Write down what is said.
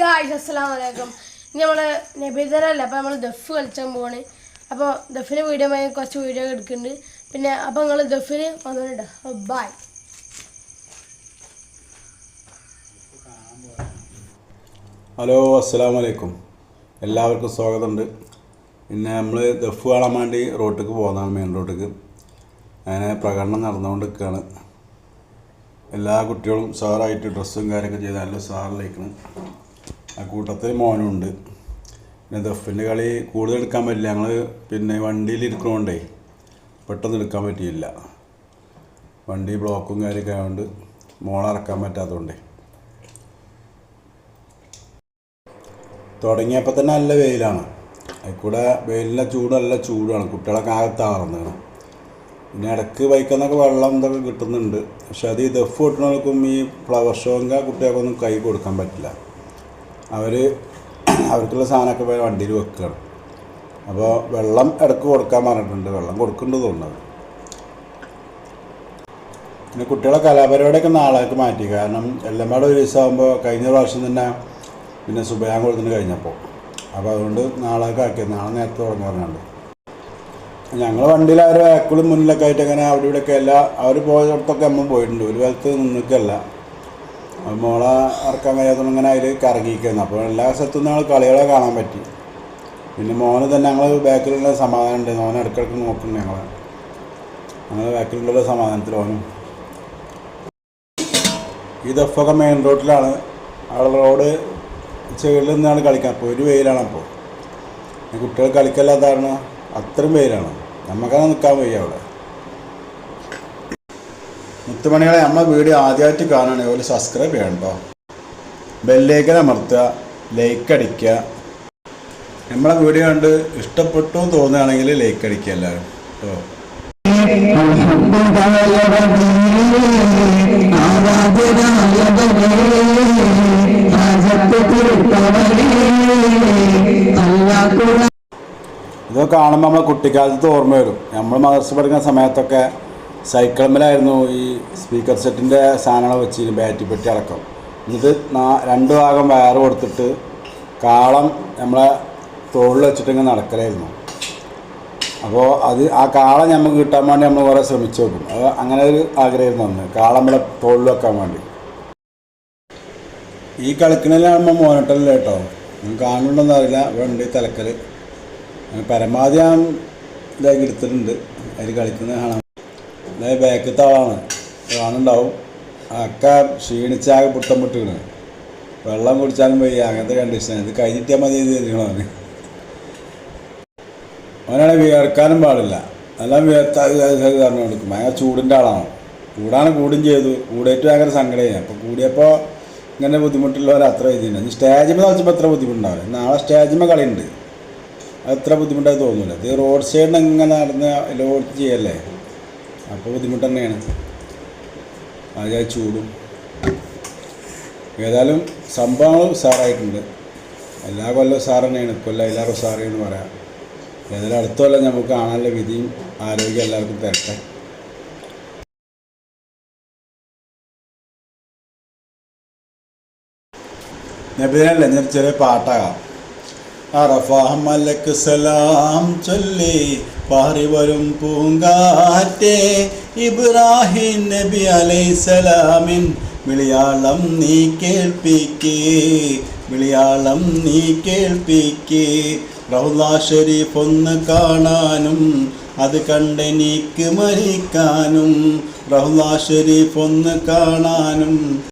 Guys അസ്സലാം വലൈക്കും ഇനി നമ്മൾ നബിതരല്ല അപ്പോൾ നമ്മൾ ദഫ് കളിച്ചാൻ പോവാണ്. അപ്പോൾ ദഫിന് വീഡിയോ കുറച്ച് വീഡിയോ എടുക്കുന്നുണ്ട്. പിന്നെ അപ്പോൾ നിങ്ങൾ ദഫിന് വന്നിട്ടുണ്ട് ബൈ ഹലോ അസ്സലാമു അലൈക്കും എല്ലാവർക്കും സ്വാഗതമുണ്ട്. പിന്നെ നമ്മൾ ദഫ് കാണാൻ വേണ്ടി റോട്ടിക്ക് പോകുന്നതാണ് മെയിൻ റോട്ടിക്ക്. അങ്ങനെ പ്രകടനം നടന്നുകൊണ്ട് നിൽക്കുകയാണ് എല്ലാ കുട്ടികളും സാറായിട്ട് ഡ്രസ്സും കാര്യമൊക്കെ ചെയ്ത് നല്ല സാറിലേക്കാണ് ആ കൂട്ടത്തിൽ മോനുണ്ട്. പിന്നെ ദഫിന്റെ കളി കൂടുതൽ എടുക്കാൻ പറ്റില്ല. ഞങ്ങൾ പിന്നെ വണ്ടിയിൽ ഇരിക്കണോണ്ടേ പെട്ടെന്ന് എടുക്കാൻ പറ്റിയില്ല. വണ്ടി ബ്ലോക്കും കാര്യമൊക്കെ ആയതുകൊണ്ട് മോളറക്കാൻ പറ്റാത്തതുകൊണ്ടേ തുടങ്ങിയപ്പോൾ തന്നെ നല്ല വെയിലാണ്. അതിൽക്കൂടെ കൂടെ വെയിലിന്റെ ചൂട് നല്ല ചൂടാണ്. കുട്ടികളൊക്കെ ആകെ താർന്നാണ് പിന്നെ ഇടയ്ക്ക് ബൈക്കെന്നൊക്കെ വെള്ളം ഇതൊക്കെ കിട്ടുന്നുണ്ട്. പക്ഷെ അത് ഈ ദഫ് കിട്ടുന്നവർക്കും ഈ ഫ്ലവർ ഷോങ്ക കുട്ടികൾക്കൊന്നും കൈ കൊടുക്കാൻ പറ്റില്ല. അവർ അവർക്കുള്ള സാധനമൊക്കെ പോയി വണ്ടിയിൽ വെക്കുകയാണ് അപ്പോൾ വെള്ളം ഇടയ്ക്ക് കൊടുക്കാൻ പറഞ്ഞിട്ടുണ്ട്. വെള്ളം കൊടുക്കുന്നുണ്ട് തോന്നുന്നത് പിന്നെ കുട്ടികളെ കലാപരിപാടിയൊക്കെ നാളേക്ക് മാറ്റി. കാരണം എല്ലാം പാടെ ഒരു ദിവസമാകുമ്പോൾ കഴിഞ്ഞ പ്രാവശ്യം തന്നെ പിന്നെ സുബയാൻ കൊടുത്തിന് കഴിഞ്ഞപ്പോൾ അപ്പോൾ അതുകൊണ്ട് നാളേക്ക് ആക്കിയത്. നാളെ നേരത്തെ തുടങ്ങി പറഞ്ഞുണ്ട് ഞങ്ങൾ വണ്ടിയിൽ അവർ ബാക്കിലും മുന്നിലൊക്കെ ആയിട്ട് അങ്ങനെ അവിടെ ഇവിടെയൊക്കെ എല്ലാ അവർ പോയടത്തൊക്കെ നമ്മൾ പോയിട്ടുണ്ട്. ഒരു കാലത്ത് അപ്പോൾ മോളെ ഇറക്കാൻ കഴിയാത്തതുകൊണ്ട് ഇങ്ങനെ അതിൽ കറങ്ങിയിരിക്കുന്നു. അപ്പോൾ എല്ലാ സ്ഥലത്തും ഞങ്ങൾ കളികളെ കാണാൻ പറ്റി. പിന്നെ മോന് തന്നെ ഞങ്ങൾ ബാക്കിലുള്ള സമാധാനം ഉണ്ട് മോനെ ഇടയ്ക്കിടയ്ക്ക് നോക്കുന്നു ഞങ്ങൾ ഞങ്ങൾ ബാക്കിലുള്ള സമാധാനത്തിൽ ഓനും. ഈ ദഫൊക്കെ മെയിൻ റോഡിലാണ് അവിടെ റോഡ് ചെയ്യലിൽ നിന്നാണ് കളിക്കാൻ. അപ്പോൾ ഒരു വെയിലാണ് അപ്പോൾ കുട്ടികൾ കളിക്കല്ലാത്ത കാരണം അത്രയും വെയിലാണ്. നമുക്കങ്ങനെ നിൽക്കാൻ വയ്യ അവിടെ. മുത്തുമണികളെ നമ്മളെ വീഡിയോ ആദ്യമായിട്ട് കാണുകയാണെങ്കിൽ ഒരു സബ്സ്ക്രൈബ് ചെയ്യണം കേട്ടോ ബെല്ലേക്കൻ അമർത്തുക ലൈക്ക് അടിക്കുക. നമ്മളെ വീഡിയോ കണ്ട് ഇഷ്ടപ്പെട്ടു തോന്നുകയാണെങ്കിൽ ലൈക്ക് അടിക്കുക എല്ലാവരും. കേട്ടോ ഇതൊക്കെ കാണുമ്പോൾ നമ്മളെ കുട്ടിക്കാലത്ത് ഓർമ്മ വരും. നമ്മൾ മദർസ് പഠിക്കുന്ന സമയത്തൊക്കെ സൈക്കിളിന്മേലായിരുന്നു ഈ സ്പീക്കർ സെറ്റിന്റെ സാധനങ്ങൾ വെച്ച് ബാറ്റി പെട്ടി അടക്കം. എന്നിട്ട് രണ്ട് ഭാഗം വയർ കൊടുത്തിട്ട് കാളം നമ്മളെ തോളിൽ വെച്ചിട്ടിങ്ങനെ നടക്കലായിരുന്നു. അപ്പോൾ അത് ആ കാളം നമുക്ക് കിട്ടാൻ വേണ്ടി നമ്മൾ കുറേ ശ്രമിച്ചു നോക്കും. അത് അങ്ങനെ ഒരു ആഗ്രഹമായിരുന്നു അന്ന് കാളം നമ്മളെ തോളിൽ വെക്കാൻ വേണ്ടി. ഈ കളിക്കണിലാകുമ്പോൾ മോനിട്ടല്ലേ കേട്ടോ? നിങ്ങൾക്ക് കാണുന്നുണ്ടെന്ന് അറിയില്ല. ഇവിടെ ഉണ്ട് തലക്കൽ പരമാവധി ഞാൻ ഇതാക്കി എടുത്തിട്ടുണ്ട്. അതിൽ കളിക്കുന്നത് കാണാം അതായത് ബാക്കത്തെ ആളാണ് കാണുണ്ടാവും അക്ക ക്ഷീണിച്ചാകെ പുട്ടം പൊട്ടിക്കണ്. വെള്ളം കുടിച്ചാലും പോയി അങ്ങനത്തെ കണ്ടീഷൻ ഇത് കഴിഞ്ഞിട്ടാൽ മതി ഇത് തരികണോ അവന്. അവനാണ് വിയർക്കാനും പാടില്ല. എല്ലാം വിയർത്താ കാരണം കൊടുക്കും. ഭയങ്കര ചൂടിന്റെ ആളാണ്. ചൂടാണ് കൂടും ചെയ്തു. കൂടിയിട്ട് ഭയങ്കര സങ്കടമായി. അപ്പോൾ കൂടിയപ്പോൾ ഇങ്ങനെ ബുദ്ധിമുട്ടുള്ളവർ അത്ര ഇതില്ല സ്റ്റേജിമേ സ്റ്റേജിൽ വെച്ചപ്പോൾ അത്ര ബുദ്ധിമുട്ടുണ്ടാവില്ല. നാളെ സ്റ്റേജിൽ കളിയുണ്ട്. അത് അത്ര ബുദ്ധിമുട്ടായി തോന്നില്ല ഇത് റോഡ് സൈഡിൽ ഇങ്ങനെ നടന്ന് ലോഡ് ചെയ്യല്ലേ? അപ്പോൾ ബുദ്ധിമുട്ട് തന്നെയാണ്. ആചാ ചൂടും. ഏതായാലും സംഭവങ്ങൾ സാറായിട്ടുണ്ട് എല്ലാ കൊല്ലം സാർ തന്നെയാണ്. കൊല്ലം എല്ലാവരും ഉഷാറെന്ന് പറയാം. ഏതായാലും അടുത്ത കൊല്ലം നമുക്ക് കാണാനുള്ള വിധിയും ആരോഗ്യം എല്ലാവർക്കും തരട്ടെ. നബിനല്ലേ ഞാൻ ചെറിയ പാട്ടാകാം. അറഫാഹ് മലക്ക് സലാം ചൊല്ലി പാറി പൂങ്കാറ്റെ ഇബ്രാഹിം നബി അലൈസലാമിൻ വിളിയാളം നീ കേൾപ്പിക്കേ വിളിയാളം നീ കേൾപ്പിക്കേ. റൗലാ ഷെരീഫ് ഒന്ന് കാണാനും അത് കണ്ടെനിക്ക് മരിക്കാനും റൗലാ ഷെരീഫ് ഒന്ന് കാണാനും.